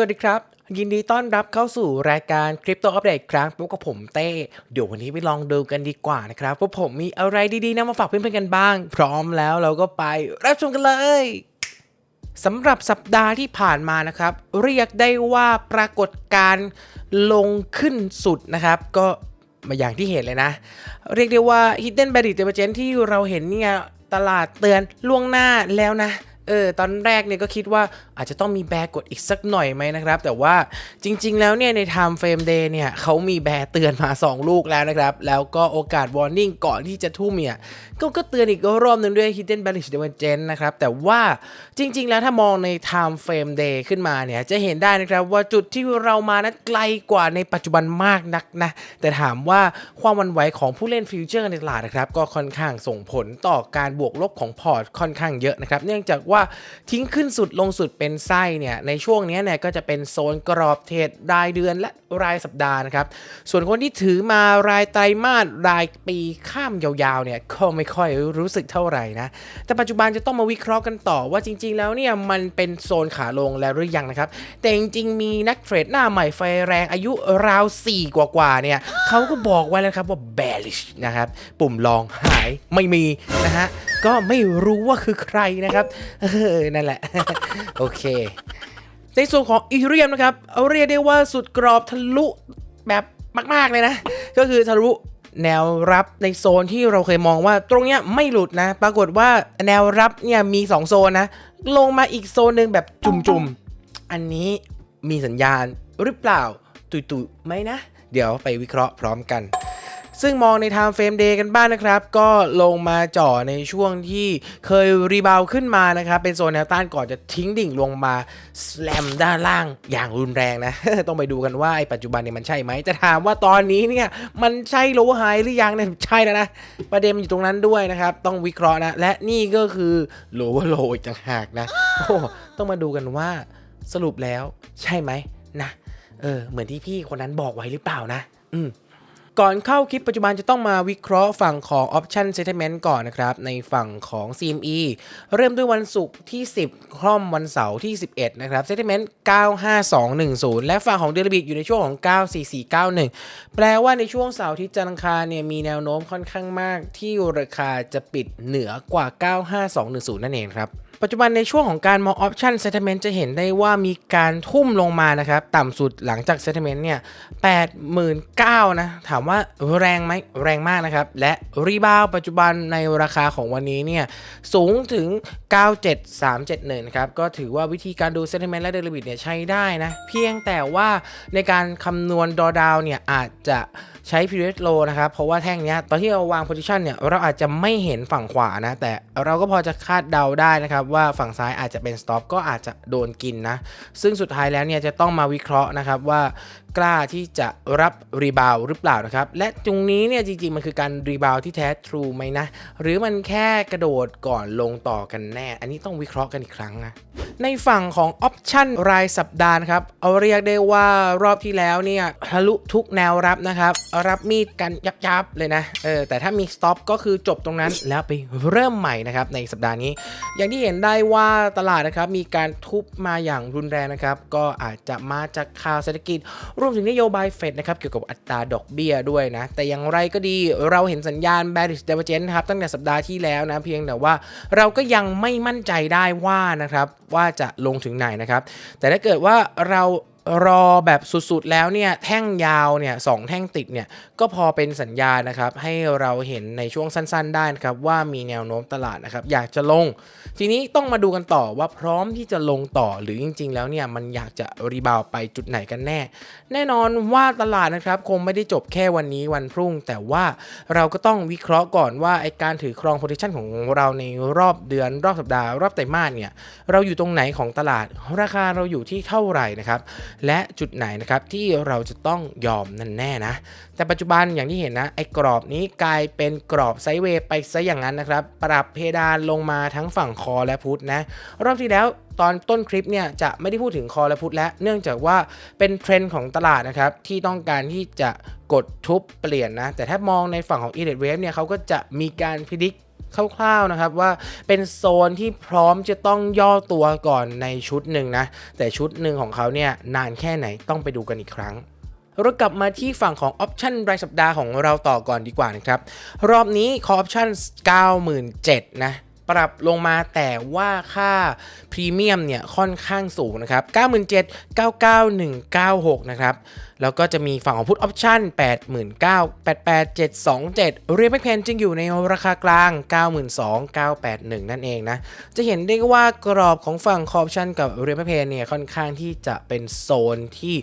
สวัสดีครับ ยินดีต้อนรับเข้าสู่รายการคริปโตอัปเดตครั้งพบกับผมเต้ เดี๋ยววันนี้ไปลองดูกันดีกว่านะครับว่าผมมีอะไรดีๆนำมาฝากเพื่อนๆกันบ้าง พร้อมแล้วเราก็ไปรับชมกันเลยสำหรับสัปดาห์ที่ผ่านมานะครับ เรียกได้ว่าปรากฏการลงขึ้นสุดนะครับ ก็มาอย่างที่เห็นเลยนะ เรียกได้ว่า Hidden Barrier Divergence ที่เราเห็นเนี่ยตลาดเตือนล่วงหน้าแล้วนะ เออตอนแรกเนี่ยก็คิดว่าอาจจะต้องมีแบกดอีกสักหน่อยไหมนะครับ แต่ว่าจริง ๆ แล้วเนี่ยใน Time Frame Day เนี่ยเขามีแบเตือนมา 2 ลูกแล้วนะครับ แล้วก็โอกาส Warning ก่อนที่จะทุ่มเนี่ยก็ก็เตือนอีกรอบหนึ่งด้วย Hidden Bearish Divergence นะครับ แต่ว่าจริง ๆ แล้วถ้ามองใน Time Frame Day ขึ้นมาเนี่ยจะเห็นได้นะครับว่าจุดที่เรามานั้นไกลกว่าในปัจจุบันมากนักนะแต่ถามว่าความวันไหวของผู้เล่นฟิวเจอร์ในตลาดนะครับก็ค่อนข้างส่งผลต่อการบวกลบของพอร์ตค่อนข้างเยอะนะครับเนื่องจากว่าทิ้งขึ้นสุดลงสุดเป็นไส้เนี่ยในช่วงนี้เนี่ยก็จะเป็นโซนกรอบเทรดรายเดือนและรายสัปดาห์นะครับ ส่วนคนที่ถือมารายไตรมาสรายปีข้ามยาวๆเนี่ยก็ไม่ค่อยรู้สึกเท่าไหร่นะ แต่ปัจจุบันจะต้องมาวิเคราะห์กันต่อว่าจริง ๆ แล้วเนี่ยมันเป็นโซนขาลงแล้วหรือยังนะครับ แต่จริงๆมีนักเทรดหน้าใหม่ไฟแรงอายุราว 4 กว่าๆเนี่ยเขาก็บอกไว้แล้วครับว่า bearish นะครับ ปุ่มลองหายไม่มีนะฮะ ก็ไม่รู้ว่าคือใครนะครับ เอนั่นแหละ โอเค ในส่วนของอีเรียมนะครับเอาเรียกได้ว่าสุดกรอบทะลุแบบมาก ๆ เลยนะ ก็คือทะลุแนวรับในโซนที่เราเคยมองว่าตรงเนี้ยไม่หลุดนะ ปรากฏว่าแนวรับเนี่ยมี 2 โซนนะ ลงมาอีกโซนหนึ่งแบบจุ่มๆ อันนี้มีสัญญาณหรือเปล่า ตุยๆไหมนะ เดี๋ยวไปวิเคราะห์พร้อมกัน ซึ่งมองใน Time Frame Day กันบ้างนะครับ ก็ลงมาจ่อในช่วงที่เคยรีบาวขึ้นมานะครับ เป็นโซนแนวต้านก่อนจะทิ้งดิ่งลงมาสแลมด้านล่างอย่างรุนแรงนะ ต้องไปดูกันว่าไอ้ปัจจุบันเนี่ยมันใช่ไหมจะถามว่าตอนนี้เนี่ยมันใช่โลไฮหรือยังเนี่ยใช่แล้วนะ ประเด็นมันอยู่ตรงนั้นด้วยนะครับ ต้องวิเคราะห์นะ และนี่ก็คือโลวโลอีกต่างหากนะโอ้ต้องมาดูกันว่าสรุปแล้วใช่ไหมนะเออเหมือนที่พี่คนนั้นบอกไว้หรือเปล่านะ อืม ก่อนเข้าคลิปปัจจุบันจะต้องมาวิเคราะห์ฝั่งของ Option Settlement ก่อนนะครับ ในฝั่งของ CME เริ่มด้วยวันศุกร์ที่ 10 คล่อมวันเสาร์ที่ 11 นะครับ Settlement 95210 และฝั่งของเดลบิตอยู่ในช่วงของ 94491 แปลว่าในช่วงเสาร์ที่จันทร์อังคารเนี่ยมีแนวโน้มค่อนข้างมากที่ราคาจะปิดเหนือกว่า 95210 นั่นเองครับ ปัจจุบันในช่วงของการมอง option settlement จะเห็นได้ว่ามีการทุ่มลงมานะครับ ต่ำสุดหลังจาก settlement เนี่ย89,000นะถามว่าแรงไหมแรงมากนะครับ และรีบาวปัจจุบันในราคาของวันนี้เนี่ยสูงถึง 97371นะครับก็ถือว่าวิธีการดู sentiment และ derivate เนี่ยใช้ได้นะ เพียงแต่ว่าในการคำนวณ drawdown เนี่ยอาจจะ ใช้ period low นะครับ เพราะว่าแท่งนี้ตอนที่เราวาง position เนี่ย เราอาจจะไม่เห็นฝั่งขวานะ แต่เราก็พอจะคาดเดาได้นะครับ ว่าฝั่งซ้ายอาจจะเป็น stop ก็อาจจะโดนกินนะ ซึ่งสุดท้ายแล้วเนี่ยจะต้องมาวิเคราะห์นะครับว่า กล้าที่จะรับรีบาวหรือเปล่านะครับ และตรงนี้เนี่ยจริงๆ มันคือการรีบาวที่แท้ทรูไหมนะ หรือมันแค่กระโดดก่อนลงต่อกันแน่ อันนี้ต้องวิเคราะห์กันอีกครั้งนะในฝั่งของออปชั่นรายสัปดาห์นะครับ เอาเรียกได้ว่ารอบที่แล้วเนี่ยทะลุทุกแนวรับนะครับ รับมีดกันยับๆเลยนะเออแต่ถ้ามีสต็อปก็คือจบตรงนั้นแล้วไปเริ่มใหม่นะครับในสัปดาห์นี้ อย่างที่เห็นได้ว่าตลาดนะครับมีการทุบมาอย่างรุนแรงนะครับ ก็อาจจะมาจากข่าวเศรษฐกิจรวมถึงนโยบายเฟดนะครับเกี่ยวกับอัตราดอกเบี้ยด้วยนะ แต่อย่างไรก็ดีเราเห็นสัญญาณ bearish divergence นะครับตั้งแต่สัปดาห์ที่แล้วนะ เพียงแต่ว่าเราก็ยังไม่มั่นใจได้ว่านะครับว่าจะลงถึงไหนนะครับ แต่ถ้าเกิดว่าเรา รอแบบสุดๆแล้วเนี่ยแท่งยาวเนี่ยสองแท่งติดเนี่ยก็พอเป็นสัญญาณนะครับให้เราเห็นในช่วงสั้นๆได้นะครับว่ามีแนวโน้มตลาดนะครับอยากจะลง ทีนี้ต้องมาดูกันต่อว่าพร้อมที่จะลงต่อหรือจริง ๆ แล้วเนี่ยมันอยากจะรีบาวไปจุดไหนกันแน่ แน่นอนว่าตลาดนะครับคงไม่ได้จบแค่วันนี้วันพรุ่ง แต่ว่าเราก็ต้องวิเคราะห์ก่อนว่าไอการถือครองโพซิชันของเราในรอบเดือนรอบสัปดาห์รอบไตรมาสเนี่ยเราอยู่ตรงไหนของตลาดราคาเราอยู่ที่เท่าไหร่นะครับและจุดไหนนะครับที่เราจะต้องยอมนั่นแน่นะ แต่ปัจจุบันอย่างที่เห็นนะไอ้กรอบนี้กลายเป็นกรอบไซด์เวย์ไปซะอย่างนั้นนะครับ ปรับเพดานลงมาทั้งฝั่งคอและพุทนะ รอบที่แล้วตอนต้นคลิปเนี่ยจะไม่ได้พูดถึงคอและพุทแล้วเนื่องจากว่าเป็นเทรนด์ของตลาดนะครับ ที่ต้องการที่จะกดทุบเปลี่ยนนะ แต่ถ้ามองในฝั่งของ e l i t e Wave เนี่ยเขาก็จะมีการพิจิก คร่าวๆนะครับว่าเป็นโซนที่พร้อมจะต้องย่อตัวก่อนในชุดหนึ่งนะ แต่ชุดหนึ่งของเขาเนี่ยนานแค่ไหนต้องไปดูกันอีกครั้งเรากลับมาที่ฝั่งของออปชันรายสัปดาห์ของเราต่อก่อนดีกว่านะครับ รอบนี้คอออปชัน97,000นะ ปรับลงมาแต่ว่าค่าพรีเมียมเนี่ยค่อนข้างสูงนะครับ 97,991,96 นะครับ แล้วก็จะมีฝั่งของพุทออปชั่น 89,88727 เรียบไม่เพนจึงอยู่ในราคากลาง 92,981 นั่นเองนะ จะเห็นได้ว่ากรอบของฝั่งคออปชั่นกับเรียบไม่เพนเนี่ยค่อนข้างที่จะเป็นโซนที่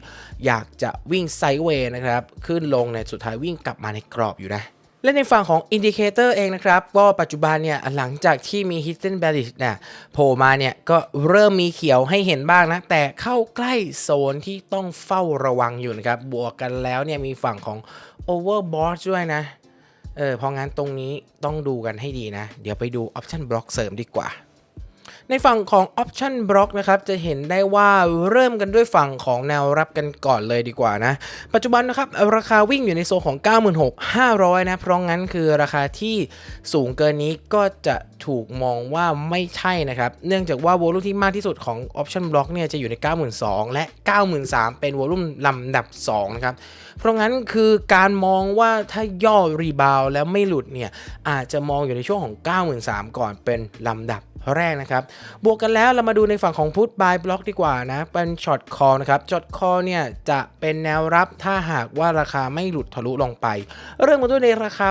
อยากจะวิ่งไซด์เวย์นะครับ ขึ้นลงในสุดท้ายวิ่งกลับมาในกรอบอยู่นะ และในฝั่งของอินดิเคเตอร์เองนะครับ ก็ปัจจุบันเนี่ยหลังจากที่มี Hidden Bearish เนี่ยโผล่มาเนี่ยก็เริ่มมีเขียวให้เห็นบ้างนะ แต่เข้าใกล้โซนที่ต้องเฝ้าระวังอยู่นะครับ บวกกันแล้วเนี่ยมีฝั่งของ Overboard ด้วยนะ เออเพราะงั้นตรงนี้ต้องดูกันให้ดีนะ เดี๋ยวไปดูออปชันบล็อกเสริมดีกว่า ในฝั่งของ Option Block นะครับจะเห็นได้ว่าเริ่มกันด้วยฝั่งของแนวรับกันก่อนเลยดีกว่านะ ปัจจุบันนะครับราคาวิ่งอยู่ในโซนของ 96,500 นะ เพราะงั้นคือราคาที่สูงเกินนี้ก็จะถูกมองว่าไม่ใช่นะครับ เนื่องจากว่าโวลุ่มที่มากที่สุดของ Option Block เนี่ยจะอยู่ใน 92,000 และ 93,000 เป็นโวลุ่มลำดับ 2 นะครับ เพราะงั้นคือการมองว่าถ้าย่อรีบาวแล้วไม่หลุดเนี่ยอาจจะมองอยู่ในช่วงของ 93,000 ก่อนเป็นลำดับ แรกนะครับ บวกกันแล้วเรามาดูในฝั่งของพุทบายบล็อกดีกว่านะ เป็นช็อตคอนะครับ ช็อตคอเนี่ยจะเป็นแนวรับถ้าหากว่าราคาไม่หลุดทะลุลงไป เริ่มมาด้วยในราคา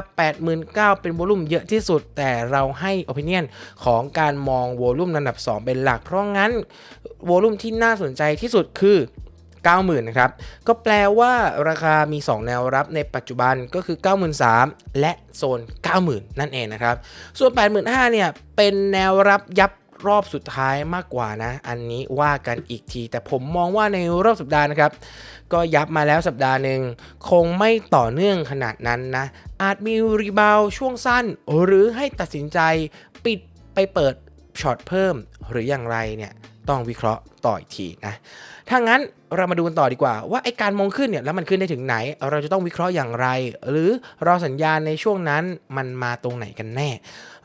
89,000เป็นโวลุ่มเยอะที่สุด แต่เราให้อภิเนียนของการมองโวลุ่มระดับ 2 เป็นหลัก เพราะงั้นโวลุ่มที่น่าสนใจที่สุดคือ 90,000นะครับก็แปลว่าราคามี 2 แนวรับในปัจจุบันก็คือ 93,000 และโซน 90,000 นั่นเองนะครับส่วน 85,000เนี่ยเป็นแนวรับยับรอบสุดท้ายมากกว่านะ อันนี้ว่ากันอีกที แต่ผมมองว่าในรอบสัปดาห์นะครับ ก็ยับมาแล้วสัปดาห์หนึ่ง คงไม่ต่อเนื่องขนาดนั้นนะ อาจมีรีบาวช่วงสั้น หรือให้ตัดสินใจปิดไปเปิดช็อตเพิ่มหรืออย่างไรเนี่ย ต้องวิเคราะห์ต่ออีกทีนะ ถ้างั้นเรามาดูกันต่อดีกว่า ว่าไอการมองขึ้นเนี่ยแล้วมันขึ้นได้ถึงไหน เราจะต้องวิเคราะห์อย่างไร หรือรอสัญญาณในช่วงนั้นมันมาตรงไหนกันแน่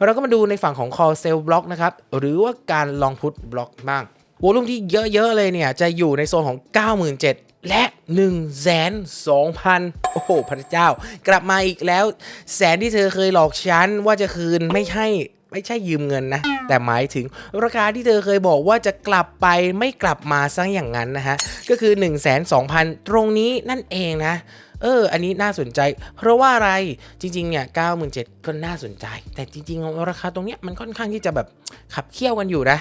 เราก็มาดูในฝั่งของ call sell block นะครับหรือว่าการลองพุทบล็อกบ้างวอลุ่มที่เยอะ ๆ เลยเนี่ย จะอยู่ในโซนของ 97,000 และ 1 2 0 0 0 โอ้โห พระเจ้า กลับมาอีกแล้ว แสนที่เธอเคยหลอกฉันว่าจะคืนไม่ใช่ ไม่ใช่ยืมเงินนะ แต่หมายถึงราคาที่เธอเคยบอกว่าจะกลับไปไม่กลับมาซะอย่างนั้นนะฮะ ก็คือ 1 2 0 0 0 ตรงนี้นั่นเองนะ เออ อันนี้น่าสนใจ เพราะว่าอะไรจริงๆเนี่ย9 7 0 0ก็น่าสนใจ แต่จริงๆ ราคาตรงเนี้ยมันค่อนข้างที่จะแบบขับเคี่ยวกันอยู่นะ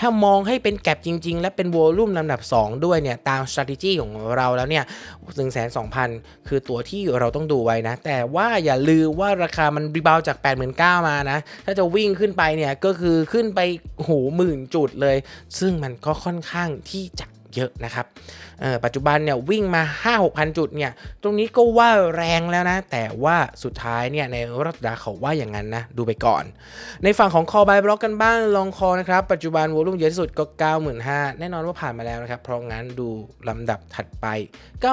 ถ้ามองให้เป็นแก็บจริง ๆ และเป็นโวลุ่มลำดับ 2 ด้วยเนี่ย ตาม strategy ของเราแล้วเนี่ย1 2 0 0 0คือตัวที่เราต้องดูไว้นะ แต่ว่าอย่าลืมว่าราคามันรีบาวจาก 89,000มานะ ถ้าจะวิ่งขึ้นไปเนี่ยก็คือขึ้นไปโหหมื่นจุดเลย ซึ่งมันก็ค่อนข้างที่จะ เยอะนะครับปัจจุบันเนี่ยวิ่งมา 5 6 0 0 จุดเนี่ยตรงนี้ก็ว่าแรงแล้วนะ แต่ว่าสุดท้ายเนี่ยในรัฐดาเขาว่าอย่างนั้นนะ ดูไปก่อน ในฝั่งของคอบายบล็อกกันบ้างลองคอนะครับ ปัจจุบันวอลุ่มเยอะที่สุดก็ 95,000 แน่นอนว่าผ่านมาแล้วนะครับ เพราะงั้นดูลำดับถัดไป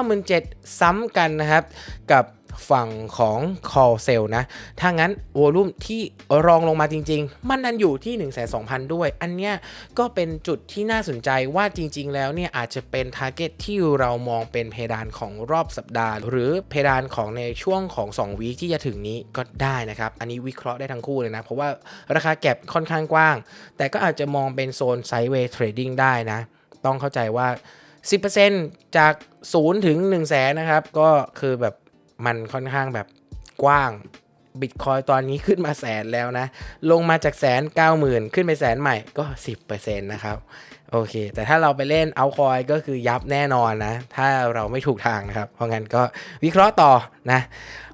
97,000 ซ้ำกันนะครับกับ ฝั่งของ call sell นะ ถ้างั้นวอลุ่มที่รองลงมาจริง ๆ มันนันอยู่ที่ 1 2 0 0 0 ด้วย อันเนี้ยก็เป็นจุดที่น่าสนใจว่าจริง ๆ แล้วเนี่ยอาจจะเป็น target ที่เรามองเป็นเพดานของรอบสัปดาห์ หรือเพดานของในช่วงของ 2 วีคที่จะถึงนี้ก็ได้นะครับ อันนี้วิเคราะห์ได้ทั้งคู่เลยนะ เพราะว่าราคาแก็บค่อนข้างกว้าง แต่ก็อาจจะมองเป็นโซน sideways trading ได้นะ ต้องเข้าใจว่า 10%จาก0ถึง1 0 0 0 0แสนนะครับ ก็คือแบบ มันค่อนข้างแบบกว้างบิตคอยตอนนี้ขึ้นมาแสนแล้วนะ ลงมาจากแสนเก้าหมื่นขึ้นไปแสนใหม่ก็ 10%นะครับ โอเค แต่ถ้าเราไปเล่นเอาคอยก็คือยับแน่นอนนะ ถ้าเราไม่ถูกทางนะครับ เพราะงั้นก็วิเคราะห์ต่อนะ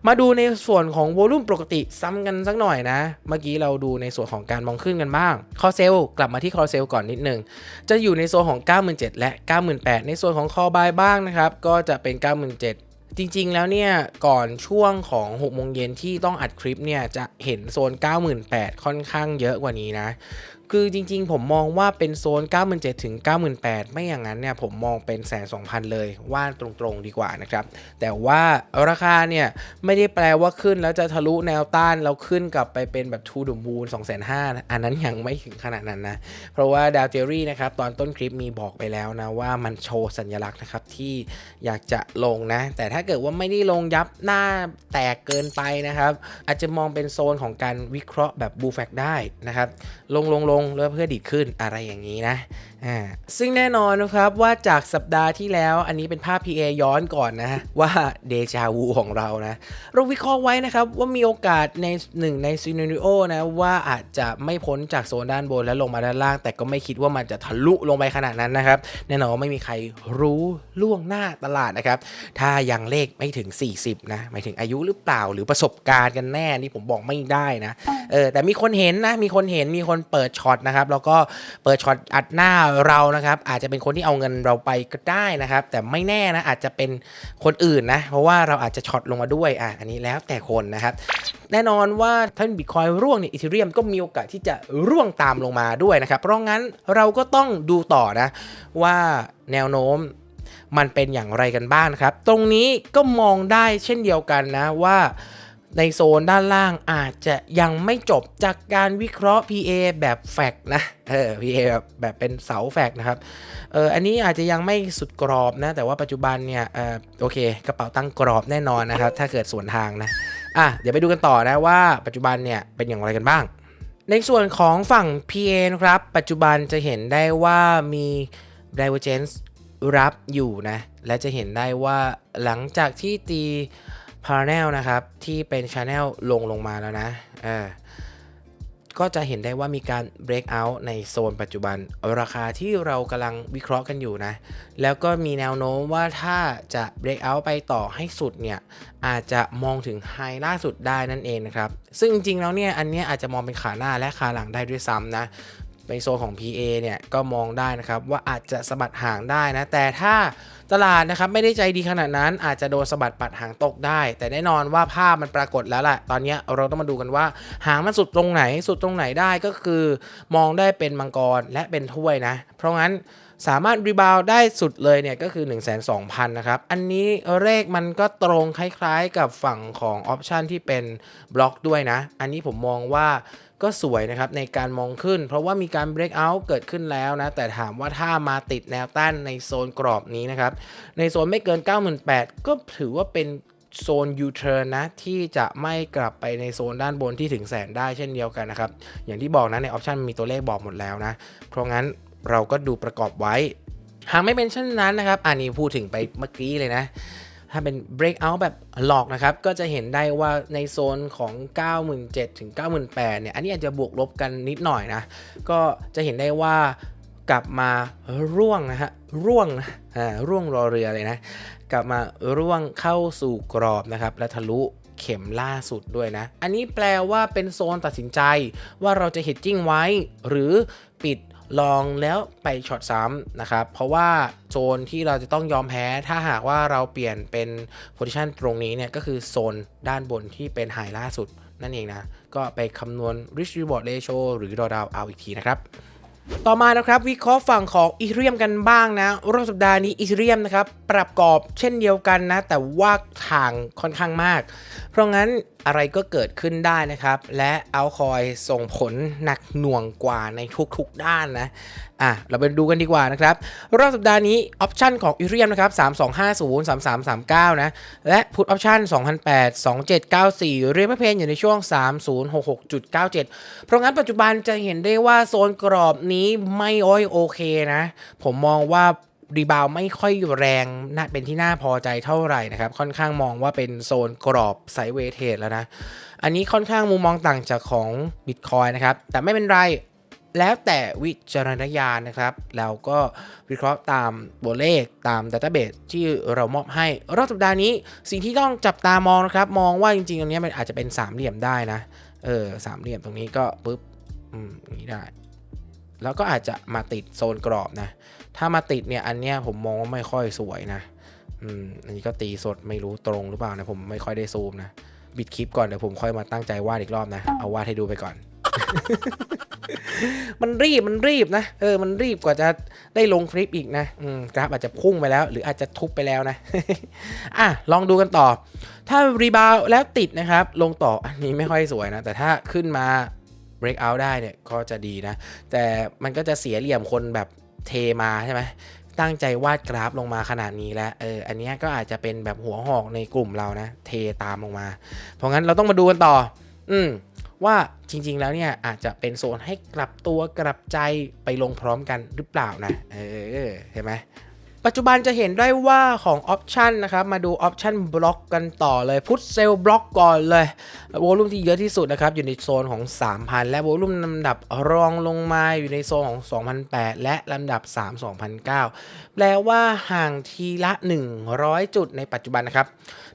มาดูในส่วนของโวลุ่มปกติซ้ำกันสักหน่อยนะ เมื่อกี้เราดูในส่วนของการมองขึ้นกันบ้าง คอเซลกลับมาที่คอเซลก่อนนิดนึง จะอยู่ในโซนของ 97,000และ 98,000 ในส่วนของคอบายบ้างนะครับ ก็จะเป็น 97,000 จริงๆ แล้วเนี่ย ก่อนช่วงของ6โมงเย็นที่ต้องอัดคลิปเนี่ย จะเห็นโซน 98,000 ค่อนข้างเยอะกว่านี้นะ คือจริงๆ ผมมองว่าเป็นโซน 97,000ถึง98,000 ไม่อย่างนั้นเนี่ยผมมองเป็นแสนสองพันเลยว่าตรงๆดีกว่านะครับ แต่ว่าราคาเนี่ยไม่ได้แปลว่าขึ้นแล้วจะทะลุแนวต้านแล้วขึ้นกลับไปเป็นแบบ to the moon 2 5 0 0 0อันนั้นยังไม่ถึงขนาดนั้นนะ เพราะว่าดาวเจอรี่นะครับตอนต้นคลิปมีบอกไปแล้วนะว่ามันโชว์สัญลักษณ์นะครับที่อยากจะลงนะ แต่ถ้าเกิดว่าไม่ได้ลงยับหน้าแตกเกินไปนะครับ อาจจะมองเป็นโซนของการวิเคราะห์แบบบูแฟกได้นะครับลงลงลงแล้วเพื่อดีขึ้นอะไรอย่างนี้นะอ่าซึ่งแน่นอนนะครับว่าจากสัปดาห์ที่แล้วอันนี้เป็นภาพ PA ย้อนก่อนนะว่าเดจาวูของเรานะเราวิเคราะห์ไว้นะครับว่ามีโอกาสในหนึ่งในซีนาริโอนะว่าอาจจะไม่พ้นจากโซนด้านบนแล้วลงมาด้านล่าง แต่ก็ไม่คิดว่ามันจะทะลุลงไปขนาดนั้นนะครับ แน่นอนว่าไม่มีใครรู้ล่วงหน้าตลาดนะครับ ถ้ายังเลขไม่ถึง 40 นะหมายถึงอายุหรือเปล่าหรือประสบการณ์กันแน่นี่ผมบอกไม่ได้นะเออแต่มีคนเห็นนะมีคนเห็นมีคนเปิดช็อตนะครับแล้วก็เปิดช็อตอัดหน้าเรานะครับ อาจจะเป็นคนที่เอาเงินเราไปก็ได้นะครับ แต่ไม่แน่นะอาจจะเป็นคนอื่นนะ เพราะว่าเราอาจจะช็อตลงมาด้วยอะอันนี้แล้วแต่คนนะครับ แน่นอนว่าถ้าบิตคอยร่วงเนี่ยอีเทเรียมก็มีโอกาสที่จะร่วงตามลงมาด้วยนะครับ เพราะงั้นเราก็ต้องดูต่อนะว่าแนวโน้มมันเป็นอย่างไรกันบ้างนะครับ ตรงนี้ก็มองได้เช่นเดียวกันนะว่า ในโซนด้านล่างอาจจะยังไม่จบจากการวิเคราะห์ PA แบบแฟกนะ เออ PA แบบแบบเป็นเสาแฟกนะครับ เออ อันนี้อาจจะยังไม่สุดกรอบนะ แต่ว่าปัจจุบันเนี่ย เออโอเค กระเป๋าตั้งกรอบแน่นอนนะครับ ถ้าเกิดสวนทางนะ อะ เดี๋ยวไปดูกันต่อนะว่าปัจจุบันเนี่ยเป็นอย่างไรกันบ้าง ในส่วนของฝั่ง PA นะครับ ปัจจุบันจะเห็นได้ว่ามี divergence รับอยู่นะ และจะเห็นได้ว่าหลังจากที่ตี parallel นะครับ ที่เป็น channel ลงลงมาแล้วนะเออก็จะเห็นได้ว่ามีการ break out ในโซนปัจจุบัน ราคาที่เรากำลังวิเคราะห์กันอยู่นะ แล้วก็มีแนวโน้มว่าถ้าจะ break out ไปต่อให้สุดเนี่ย อาจจะมองถึงไฮล่าสุดได้นั่นเองนะครับ ซึ่งจริงๆแล้วเนี่ย อันนี้อาจจะมองเป็นขาหน้าและขาหลังได้ด้วยซ้ำนะ ในโซนของ PA เนี่ยก็มองได้นะครับว่าอาจจะสะบัดห่างได้นะ แต่ถ้าตลาดนะครับไม่ได้ใจดีขนาดนั้น อาจจะโดนสะบัดปัดหางตกได้ แต่แน่นอนว่าภาพมันปรากฏแล้วแหละตอนนี้เราต้องมาดูกันว่าหางมันสุดตรงไหนสุดตรงไหนได้ก็คือ มองได้เป็นมังกรและเป็นถ้วยนะ เพราะงั้นสามารถรีบาวได้สุดเลยเนี่ยก็คือ 1 2 0 0 0นะครับ อันนี้เลขมันก็ตรงคล้ายๆกับฝั่งของออปชันที่เป็นบล็อกด้วยนะ อันนี้ผมมองว่า ก็สวยนะครับในการมองขึ้น เพราะว่ามีการ break out เกิดขึ้นแล้วนะ แต่ถามว่าถ้ามาติดแนวต้านในโซนกรอบนี้นะครับ ในโซนไม่เกิน 98,000 ก็ถือว่าเป็นโซน U-turn นะ ที่จะไม่กลับไปในโซนด้านบนที่ถึงแสนได้เช่นเดียวกันนะครับ อย่างที่บอกนะ ในออปชันมีตัวเลขบอกหมดแล้วนะ เพราะงั้นเราก็ดูประกอบไว้ หากไม่เป็นเช่นนั้นนะครับ อันนี้พูดถึงไปเมื่อกี้เลยนะ ถ้าเป็น breakout แบบหลอกนะครับ ก็จะเห็นได้ว่าในโซนของ 97,000ถึง98,000เนี่ย อันนี้อาจจะบวกลบกันนิดหน่อยนะ ก็จะเห็นได้ว่ากลับมาร่วงนะฮะ ร่วงนะอ่าร่วงรอเรือเลยนะ กลับมาร่วงเข้าสู่กรอบนะครับ และทะลุเข็มล่าสุดด้วยนะ อันนี้แปลว่าเป็นโซนตัดสินใจว่าเราจะ hedging ไว้ หรือปิด ลองแล้วไปช็อตซ้ำนะครับ เพราะว่าโซนที่เราจะต้องยอมแพ้ถ้าหากว่าเราเปลี่ยนเป็นโพ i ิชันตรงนี้เนี่ยก็คือโซนด้านบนที่เป็นไฮล่าสุดนั่นเองนะ ก็ไปคำนวณ risk reward ratio หรือ drawdown เอาอีกทีนะครับต่อมานะครับวิเคราะห์ฝั่งของอีเทียมกันบ้างนะรอบสัปดาห์นี้อีเทียมนะครับปรับกรอบเช่นเดียวกันนะ แต่ว่าทางค่อนข้างมาก เพราะงั้น อะไรก็เกิดขึ้นได้นะครับ และเอาคอยส่งผลหนักหน่วงกว่าในทุกๆด้านนะอะเราไปดูกันดีกว่านะครับ รอบสัปดาห์นี้ออปชันของอีเทียมนะครับ 3250 3339 นะ และพุทออปชัน2008 2794 เรียม่เพนอยู่ในช่วง 3066.97 เพราะงั้นปัจจุบันจะเห็นได้ว่าโซนกรอบนี้ไม่อ้อยโอเคนะ ผมมองว่า รีบาวไม่ค่อยแรงน่าเป็นที่น่าพอใจเท่าไหร่นะครับ ค่อนข้างมองว่าเป็นโซนกรอบไซด์เวทเทรดแล้วนะ อันนี้ค่อนข้างมุมมองต่างจากของ Bitcoin นะครับ แต่ไม่เป็นไรแล้วแต่วิจารณญาณนะครับ แล้วก็วิเคราะห์ตามตัวเลขตามดัต t ต b เบ e ที่เรามอบให้ รอบสัปดาห์นี้สิ่งที่ต้องจับตามองนะครับ มองว่าจริงๆตรงนี้มันอาจจะเป็นสามเหลี่ยมได้นะ เออสามเหลี่ยมตรงนี้ก็ปุ๊บ อืมอย่างนี้ได้ แล้วก็อาจจะมาติดโซนกรอบนะ ถ้ามาติดเนี่ยอันเนี้ยผมมองว่าไม่ค่อยสวยนะอืมอันนี้ก็ตีสดไม่รู้ตรงหรือเปล่านะผมไม่ค่อยได้ซูมนะบิดคลิปก่อนเดี๋ยวผมค่อยมาตั้งใจวาดอีกรอบนะ เอาวาดให้ดูไปก่อน มันรีบมันรีบนะ เออ มันรีบกว่าจะได้ลงคลิปอีกนะอืมกราฟอาจจะพุ่งไปแล้ว หรืออาจจะทุบไปแล้วนะ อะลองดูกันต่อ ถ้ารีบาวแล้วติดนะครับ ลงต่ออันนี้ไม่ค่อยสวยนะ แต่ถ้าขึ้นมา break out ได้เนี่ยก็จะดีนะ แต่มันก็จะเสียเหลี่ยมคนแบบ เทมาใช่ไหมตั้งใจวาดกราฟลงมาขนาดนี้แล้ว เออ อันนี้ก็อาจจะเป็นแบบหัวหอกในกลุ่มเรานะ เทตามลงมา เพราะงั้นเราต้องมาดูกันต่อ อืม ว่าจริง ๆ แล้วเนี่ยอาจจะเป็นโซนให้กลับตัวกลับใจไปลงพร้อมกันหรือเปล่านะ เออ เห็นไหม ปัจจุบันจะเห็นได้ว่าของออปชันนะครับมาดูออปชันบล็อกกันต่อเลยพุทเซลบล็อกก่อนเลยโวลูมที่เยอะที่สุดนะครับอยู่ในโซนของ 3,000 และโวลูมลำดับรองลงมาอยู่ในโซนของ 2,008 และลำดับ 3 2,009 แปลว่าห่างทีละ 100 จุดในปัจจุบันนะครับ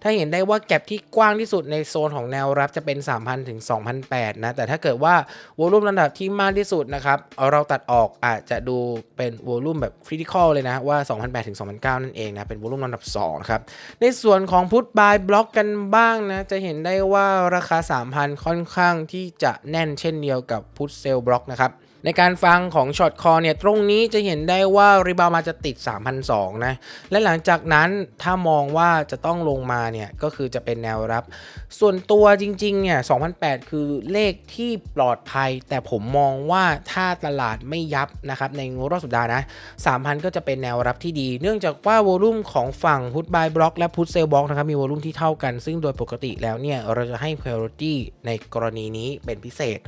ถ้าเห็นได้ว่าแก็บที่กว้างที่สุดในโซนของแนวรับจะเป็น 3,000 ถึง 2,008นะ แต่ถ้าเกิดว่าวอลุ่มลำดับที่มากที่สุดนะครับ เราตัดออกอาจจะดูเป็นวอลุ่มแบบคริติคอลเลยนะ ว่า 2,008 ถึง 2,009 นั่นเองนะ เป็นวอลุ่มลำดับ2นะครับ ในส่วนของพุทบายบล็อกกันบ้างนะ จะเห็นได้ว่าราคา 3,000 ค่อนข้างที่จะแน่นเช่นเดียวกับพุทเซลบล็อกนะครับ ในการฟังของช็อตคอเนี่ยตรงนี้จะเห็นได้ว่ารีบาวมาจะติด 3,002นะและหลังจากนั้นถ้ามองว่าจะต้องลงมาเนี่ยก็คือจะเป็นแนวรับ ส่วนตัวจริงๆเนี่ย2008 คือเลขที่ปลอดภัย แต่ผมมองว่าถ้าตลาดไม่ยับนะครับในรอบสัปดาห์นะ3,000 ก็จะเป็นแนวรับที่ดี เนื่องจากว่าวอลุ่มของฝั่งพุทบายบล็อกและพุทเซลบล็อกนะครับมีวอลุ่มที่เท่ากัน ซึ่งโดยปกติแล้วเนี่ยเราจะให้ priority ในกรณีนี้เป็นพิเศษ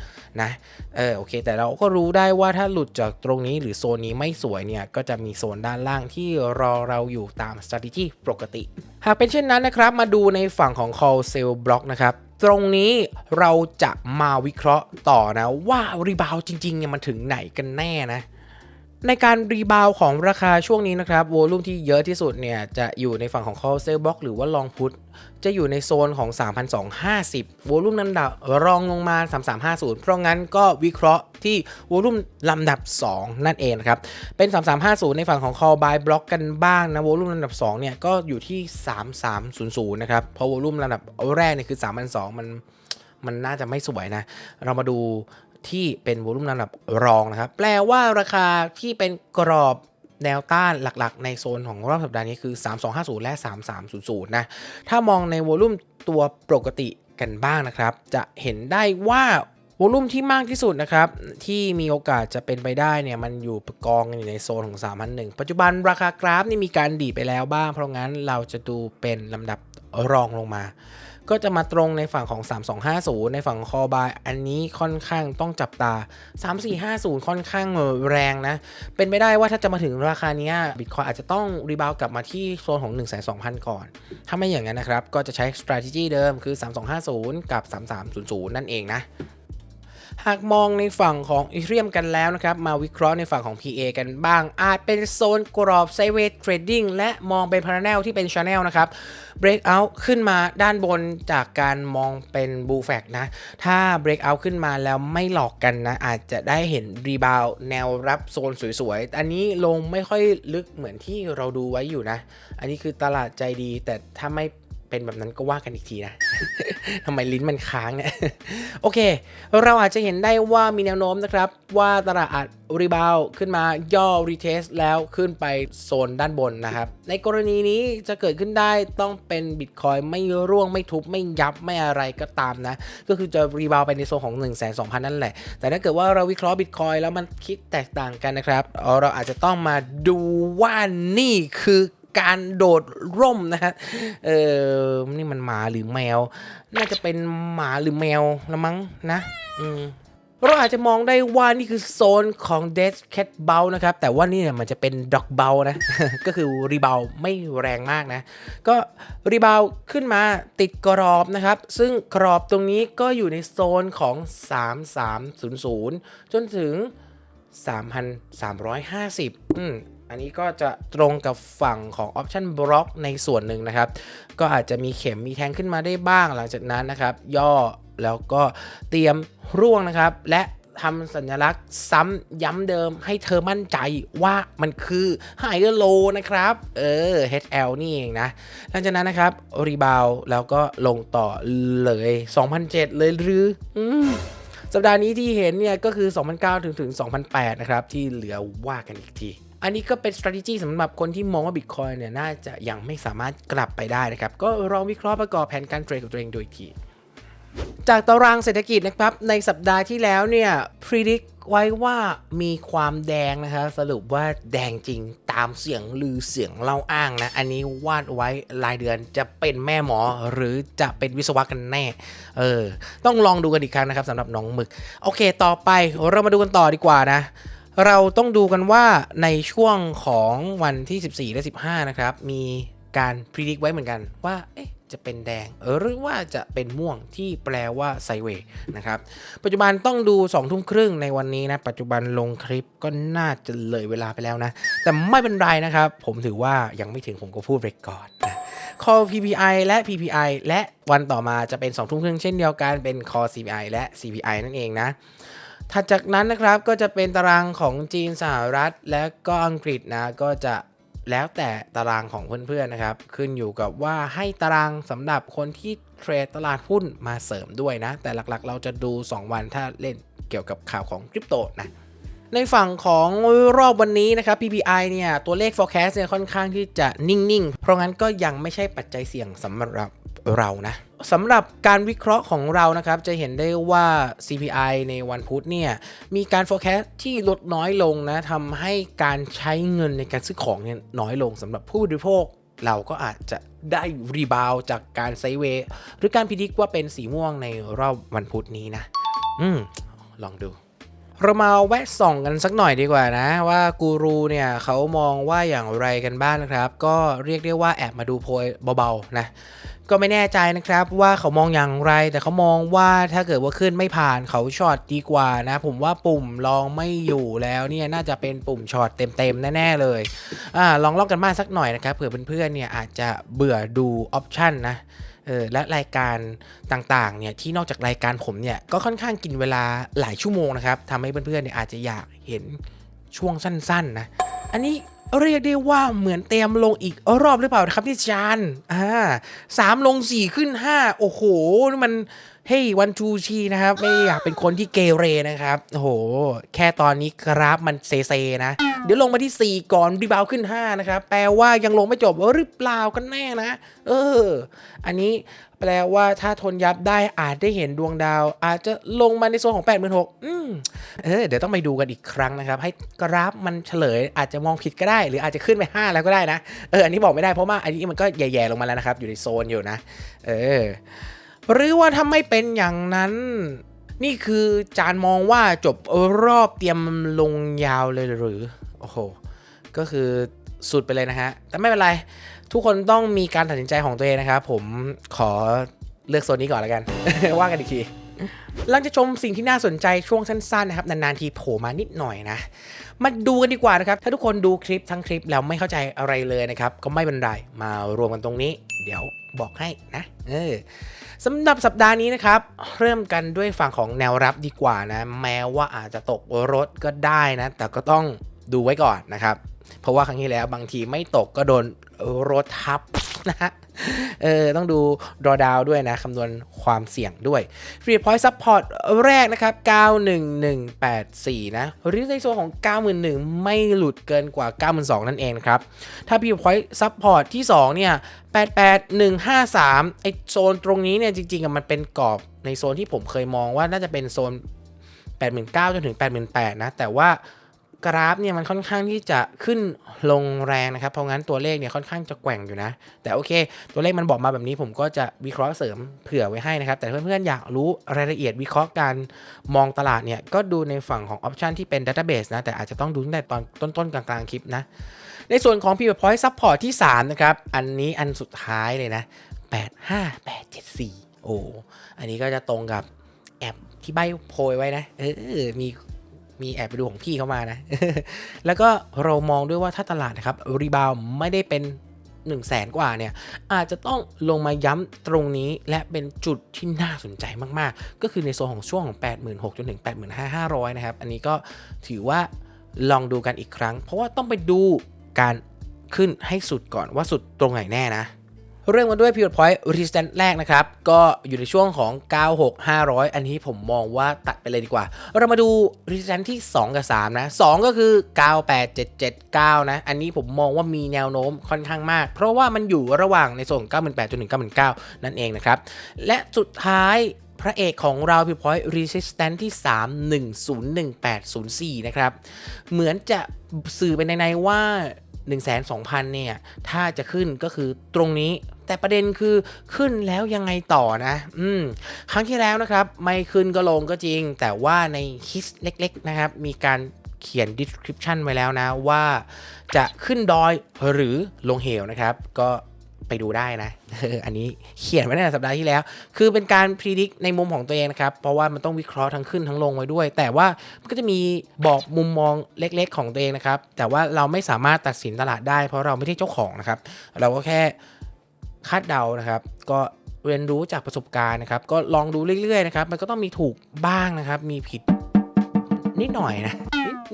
นะเออโอเค แต่เราก็รู้ได้ว่าถ้าหลุดจากตรงนี้หรือโซนนี้ไม่สวยเนี่ยก็จะมีโซนด้านล่างที่รอเราอยู่ตาม strategy ปกติ หากเป็นเช่นนั้นนะครับมาดูในฝั่งของ call sell block นะครับตรงนี้เราจะมาวิเคราะห์ต่อนะว่ารีบาวจริงๆเนี่ยมันถึงไหนกันแน่นะ ในการรีบาวของราคาช่วงนี้นะครับโวลุ่มที่เยอะที่สุดเนี่ยจะอยู่ในฝั่งของ call sell block หรือว่า long put จะอยู่ในโซนของ 3,250 โวลุ่มลำดับรองลงมา 3350 เพราะงั้นก็วิเคราะห์ที่โวลุ่มลำดับ 2 นั่นเองนะครับ เป็น 3350 ในฝั่งของ call buy block กันบ้างนะโวลุ่มลำดับ 2 เนี่ยก็อยู่ที่ 3300 นะครับ เพราะโวลุ่มลำดับแรกเนี่ยคือ 3,200 มันมันน่าจะไม่สวยนะ เรามาดู ที่เป็นวอลุ่มลำดับรองนะครับ แปลว่าราคาที่เป็นกรอบแนวต้านหลักๆ ในโซนของรอบสัปดาห์นี้คือ 3250 และ 3300 นะ ถ้ามองในวอลุ่มตัวปกติกันบ้างนะครับ จะเห็นได้ว่าวอลุ่มที่มากที่สุดนะครับ ที่มีโอกาสจะเป็นไปได้เนี่ยมันอยู่กองอยู่ในโซนของ 3,001 ปัจจุบันราคากราฟนี่มีการดีไปแล้วบ้าง เพราะงั้นเราจะดูเป็นลำดับรองลงมา ก็จะมาตรงในฝั่งของ 3250 ในฝั่งของคอบายอันนี้ค่อนข้างต้องจับตา 3450 ค่อนข้างแรงนะ เป็นไม่ได้ว่าถ้าจะมาถึงราคานี้บิตคอยอาจจะต้องรีบาวกลับมาที่โซนของ 1 2 0 0 0 ก่อน ถ้าไม่อย่างนั้นนะครับ ก็จะใช้ strategy เดิมคือ 3250 กับ 3300 นั่นเองนะ หากมองในฝั่งของอีเทียมกันแล้วนะครับ มาวิเคราะห์ในฝั่งของ PA กันบ้าง อาจเป็นโซนกรอบไซเวทเทรดดิ้งและมองเป็นพาราแนลที่เป็นช n แนลนะครับ Breakout ขึ้นมาด้านบนจากการมองเป็นบูแฟกนะ ถ้า Breakout ขึ้นมาแล้วไม่หลอกกันนะ อาจจะได้เห็นรีบาวแนวรับโซนสวยๆ อันนี้ลงไม่ค่อยลึกเหมือนที่เราดูไว้อยู่นะ อันนี้คือตลาดใจดีแต่ถ้าไม่ เป็นแบบนั้นก็ว่ากันอีกทีนะ ทำไมลิ้นมันค้างเนี่ย โอเค เราอาจจะเห็นได้ว่ามีแนวโน้มนะครับ ว่าตลาดอาจรีบาวขึ้นมาย่อรีเทสแล้วขึ้นไปโซนด้านบนนะครับ ในกรณีนี้จะเกิดขึ้นได้ต้องเป็นบิตคอยไม่ร่วงไม่ทุบไม่ยับไม่อะไรก็ตามนะ ก็คือจะรีบาวไปในโซนของ 1 2 0 0 0 นั่นแหละ แต่ถ้าเกิดว่าเราวิเคราะห์บิตคอยแล้วมันคิดแตกต่างกันนะครับ เราอาจจะต้องมาดูว่านี่คือ การโดดร่มนะฮะ เออ นี่มันหมาหรือแมว น่าจะเป็นหมาหรือแมวละมั้งนะ อืมเราอาจจะมองได้ว่านี่คือโซนของ Dead Cat b o u นะครับ แต่ว่านี่เนี่ยมันจะเป็น Dog b o u นะ ก็คือรีบาวไม่แรงมากนะ ก็รีบาวขึ้นมาติดกรอบนะครับ ซึ่งกรอบตรงนี้ก็อยู่ในโซนของ 3300 จนถึง 3,350 อืม อันนี้ก็จะตรงกับฝั่งของ Option Block ในส่วนหนึ่งนะครับ ก็อาจจะมีเข็มมีแทงขึ้นมาได้บ้างหลังจากนั้นนะครับ ย่อแล้วก็เตรียมร่วงนะครับ และทำสัญลักษณ์ซ้ำย้ำเดิมให้เธอมั่นใจว่ามันคือ Higher Low นะครับ เออ HL นี่เองนะ หลังจากนั้นนะครับ รีบาวแล้วก็ลงต่อเลย 2007 เลยหรืออืมสัปดาห์นี้ที่เห็นเนี่ยก็คือ 2009 ถึงถึง 2008 นะครับ ที่เหลือว่ากันอีกที อันนี้ก็เป็น strategy สำหรับคนที่มองว่า Bitcoin เนี่ยน่าจะยังไม่สามารถกลับไปได้นะครับ ก็ลองวิเคราะห์ประกอบแผนการเทรดของตัวเองโดูอีกทีจากตารางเศรษฐกิจนะครับ ในสัปดาห์ที่แล้วเนี่ย predict ไว้ว่ามีความแดงนะครับ สรุปว่าแดงจริงตามเสียงลือเสียงเล่าอ้างนะ อันนี้วาดไว้รายเดือนจะเป็นแม่หมอหรือจะเป็นวิศวะกันแน่ เออ ต้องลองดูกันอีกครั้งนะครับสำหรับน้องหมึก โอเค ต่อไปเรามาดูกันต่อดีกว่านะ เราต้องดูกันว่าในช่วงของวันที่ 14 และ 15 นะครับ มีการพิจิกไว้เหมือนกันว่าเอ๊ะจะเป็นแดงหรือว่าจะเป็นม่วงที่แปลว่าไซเวย์นะครับ ปัจจุบันต้องดู2ทุ่มครึ่งในวันนี้นะ ปัจจุบันลงคลิปก็น่าจะเลยเวลาไปแล้วนะ แต่ไม่เป็นไรนะครับ ผมถือว่ายังไม่ถึงผมก็พูดไปก่อนนะ call PPI และ PPI และวันต่อมาจะเป็น2ทุ่มครึ่งเช่นเดียวกันเป็น call CPI และ CPI นั่นเองนะ ถัดจากนั้นนะครับก็จะเป็นตารางของจีนสหรัฐ และก็อังกฤษนะก็จะแล้วแต่ตารางของเพื่อนๆนะครับ ขึ้นอยู่กับว่าให้ตารางสำหรับคนที่เทรดตลาดหุ้นมาเสริมด้วยนะ แต่หลักๆ เราจะดู 2 วันถ้าเล่นเกี่ยวกับข่าวของคริปโตนะ ในฝั่งของรอบวันนี้นะครับ PPI เนี่ยตัวเลข forecast เนี่ยค่อนข้างที่จะนิ่งๆ เพราะงั้นก็ยังไม่ใช่ปัจจัยเสี่ยงสำหรับเรานะสำหรับการวิเคราะห์ของเรานะครับ จะเห็นได้ว่า CPI ในวันพุธเนี่ยมีการ forecast ที่ลดน้อยลงนะทำให้การใช้เงินในการซื้อของเนี่ยน้อยลงสำหรับผู้บริโภคเราก็อาจจะได้รีบาวจากการไซเวย์หรือการพิจิกว่าเป็นสีม่วงในรอบวันพุธนี้นะ อืม ลองดู เรามาแวะส่องกันสักหน่อยดีกว่านะ ว่ากูรูเนี่ยเขามองว่าอย่างไรกันบ้างนะครับ ก็เรียกได้ว่าแอบมาดูโพยเบาๆนะก็ไม่แน่ใจนะครับว่าเขามองอย่างไร แต่เขามองว่าถ้าเกิดว่าขึ้นไม่ผ่านเขาช็อตดีกว่านะ ผมว่าปุ่มลองไม่อยู่แล้วเนี่ยน่าจะเป็นปุ่มช็อตเต็มๆแน่ๆเลยอ่าลองลอกกันบ้าสักหน่อยนะครับเผื่อเพื่อนๆเนี่ยอาจจะเบื่อดูออปชันนะ ออและรายการต่างๆเนี่ยที่นอกจากรายการผมเนี่ยก็ค่อนข้างกินเวลาหลายชั่วโมงนะครับทำให้เพื่อนๆเนี่ยอาจจะอยากเห็นช่วงสั้นๆนะอันนี้เรียกได้ว่าเหมือนเตรียมลงอีกรอบหรือเปล่านะครับที่จานอ่าสามลงสี่ขึ้นห้าโอ้โห มัน เฮ้ยวันทูชีนะครับ ไม่อยากเป็นคนที่เกเรนะครับโอ้โห แค่ตอนนี้กราฟมันเซเซนะ เดี๋ยวลงมาที่ 4 ก่อนรีบาวขึ้น 5 นะครับ แปลว่ายังลงไม่จบหรือเปล่ากันแน่นะ เออ อันนี้แปลว่าถ้าทนยับได้อาจได้เห็นดวงดาว อาจจะลงมาในโซนของ 8 6 0 0 0อืมเออเดี๋ยวต้องไปดูกันอีกครั้งนะครับ ให้กราฟมันเฉลย อาจจะมองผิดก็ได้ หรืออาจจะขึ้นไป 5 แล้วก็ได้นะ เอออันนี้บอกไม่ได้เพราะว่าอันนี้มันก็แย่ๆลงมาแล้วนะครับ อยู่ในโซนอยู่นะ เออ หรือว่าถ้าไม่เป็นอย่างนั้น นี่คือจานมองว่าจบรอบเตรียมลงยาวเลยหรือ โอ้โห ก็คือสุดไปเลยนะฮะ แต่ไม่เป็นไร ทุกคนต้องมีการตัดสินใจของตัวเองนะครับ ผมขอเลือกโซนนี้ก่อนแล้วกัน ว่ากันอีกทีหลังจากชมสิ่งที่น่าสนใจช่วงสั้นๆนะครับ นานๆทีโผล่มานิดหน่อยนะ มาดูกันดีกว่านะครับ ถ้าทุกคนดูคลิปทั้งคลิปแล้วไม่เข้าใจอะไรเลยนะครับ ก็ไม่เป็นไร มารวมกันตรงนี้ เดี๋ยวบอกให้นะเออสำหรับสัปดาห์นี้นะครับ เริ่มกันด้วยฝั่งของแนวรับดีกว่านะ แม้ว่าอาจจะตกรถก็ได้นะ แต่ก็ต้องดูไว้ก่อนนะครับ เพราะว่าครั้งที่แล้วบางทีไม่ตกก็โดนรถทับ นะฮะเออต้องดู draw down ด้วยนะคำนวณความเสี่ยงด้วย free point support แรกนะครับ 91184 นะหรือในโซนของ 91,000 ไม่หลุดเกินกว่า 92,000 นั่นเองครับ ถ้า free point support ที่ 2 เนี่ย 88153 ไอโซนตรงนี้เนี่ยจริงๆมันเป็นกรอบในโซนที่ผมเคยมองว่าน่าจะเป็นโซน 89,000จนถึง 88,000 นะ แต่ว่า กราฟเนี่ยมันค่อนข้างที่จะขึ้นลงแรงนะครับ เพราะงั้นตัวเลขเนี่ยค่อนข้างจะแกว่งอยู่นะ แต่โอเค ตัวเลขมันบอกมาแบบนี้ผมก็จะวิเคราะห์เสริมเผื่อไว้ให้นะครับ แต่เพื่อนๆอยากรู้รายละเอียดวิเคราะห์การมองตลาดเนี่ยก็ดูในฝั่งของออปชันที่เป็นดัต a b เบสนะ แต่อาจจะต้องดูตั้งแต่ตอนต้นๆกลางๆคลิปนะ ในส่วนของ p i v o t Point Support ที่ 3 นะครับ อันนี้อันสุดท้ายเลยนะ 85874 โอ้ อันนี้ก็จะตรงกับแอปที่ใบโพยไว้นะ เออ มี มีแอบไปดูของพี่เข้ามานะ แล้วก็เรามองด้วยว่าถ้าตลาดนะครับรีบาวไม่ได้เป็น1 0 0 0 0แสนกว่าเนี่ยอาจจะต้องลงมาย้ำตรงนี้และเป็นจุดที่น่าสนใจมากๆ ก็คือในโซนของช่วงของ 86,000จนถึง 85,500 นะครับ อันนี้ก็ถือว่าลองดูกันอีกครั้ง เพราะว่าต้องไปดูการขึ้นให้สุดก่อนว่าสุดตรงไหนแน่นะ เริ่มกันด้วย Pivot Point Resistance แรกนะครับ ก็อยู่ในช่วงของ 96 500 อันนี้ผมมองว่าตัดไปเลยดีกว่า เรามาดู Resistance ที่ 2 กับ 3 นะ 2 ก็คือ 98779 นะ อันนี้ผมมองว่ามีแนวโน้มค่อนข้างมาก เพราะว่ามันอยู่ระหว่างในโซน98จนถึง99 นั่นเองนะครับ และสุดท้ายพระเอกของเรา Pivot Point Resistance ที่ 3 101.804 นะครับ เหมือนจะสื่อไปในในๆว่า 1 2 0 0 0เนี่ย ถ้าจะขึ้นก็คือตรงนี้ แต่ประเด็นคือขึ้นแล้วยังไงต่อนะ อืม ครั้งที่แล้วนะครับ ไม่ขึ้นก็ลงก็จริง แต่ว่าในคิสเล็ก ๆ นะครับ มีการเขียน description ไว้แล้วนะว่าจะขึ้นดอยหรือลงเหวนะครับ ก็ ไปดูได้นะอันนี้เขียนไว้ในสัปดาห์ที่แล้ว คือเป็นการพิจิกในมุมของตัวเองนะครับ เพราะว่ามันต้องวิเคราะห์ทั้งขึ้นทั้งลงไว้ด้วย แต่ว่ามันก็จะมีบอกมุมมองเล็กๆ ของตัวเองนะครับ แต่ว่าเราไม่สามารถตัดสินตลาดได้ เพราะเราไม่ใช่เจ้าของนะครับ เราก็แค่คาดเดานะครับ ก็เรียนรู้จากประสบการณ์นะครับ ก็ลองดูเรื่อยๆนะครับ มันก็ต้องมีถูกบ้างนะครับ มีผิดนิดหน่อยนะ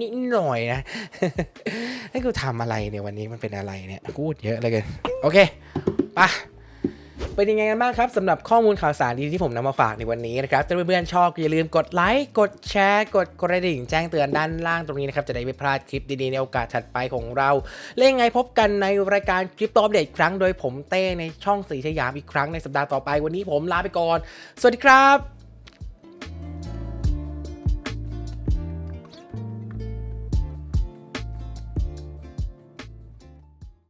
นิดหน่อยนะให้กูทำอะไรเนี่ยวันนี้มันเป็นอะไรเนี่ยพูดเยอะเลยเกินโอเคปะเป็นยังไงกันบ้างครับสำหรับข้อมูลข่าวสารดีๆที่ผมนำมาฝากในวันนี้นะครับถ้าเพื่อนๆชอบอย่าลืมกดไลค์กดแชร์กดกระดิ่งแจ้งเตือนด้านล่างตรงนี้นะครับจะได้ไม่พลาดคลิปดีๆในโอกาสถัดไปของเราและยังไงพบกันในรายการคลิปตอัปเดตครั้งโดยผมเต้ในช่องสีสยามอีกครั้งในสัปดาห์ต่อไปวันนี้ผมลาไปก่อน สวัสดีครับ